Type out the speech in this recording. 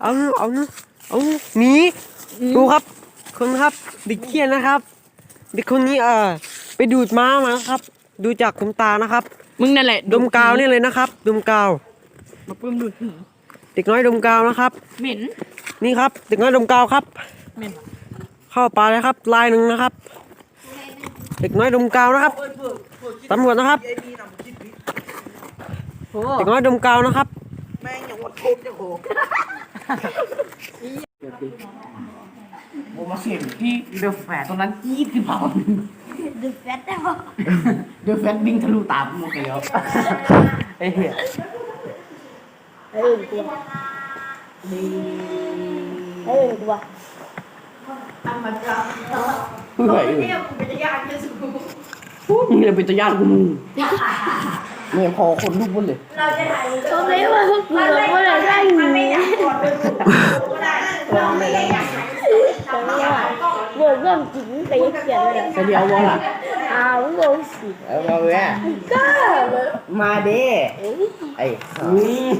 เอานะเอานะเอานะหนีดูครับ คนครับเด็กเขียนนะครับ เด็กคนนี้เออไปดูดม้ามาครับ ดูจากขนตานะครับ มึงนั่นแหละดมกาวนี่เลยนะครับ ดมกาว มาปื้มดูดหีเด็กน้อยดมกาวนะครับ เหม็น นี่ครับ เด็กน้อยดมกาวครับ เหม็นเข้าป่าเลยครับ ลายหนึ่งนะครับ เด็กน้อยดมกาวนะครับตำรวจนะครับโอ้เด็กน้อยดมกาวนะครับ แม่งอย่างวัดทุบจะโห โหมาเสียงที่เดือดแฝดตอนนั้นจี๊ดขึ้นเผาดูแฟตได้ปะเดือดแฝดวิ่งทะลุตาหมดเลยครับไอ้เหี้ยเออตัวเออตัวเฮ้ยเอ้ยนี่เลยเป็นตะยานกูมึงเนี่ยพอคนลุกบนเลยเขาไม่ว่าเขากลัวว่าเราได้หนี แต่ว่าเรื่องเรื่องจริงไปเขียนเลยแต่เดียววะล่ะอ้าวงงสิเอามาแม่ก็มาเด้ไอ้อืม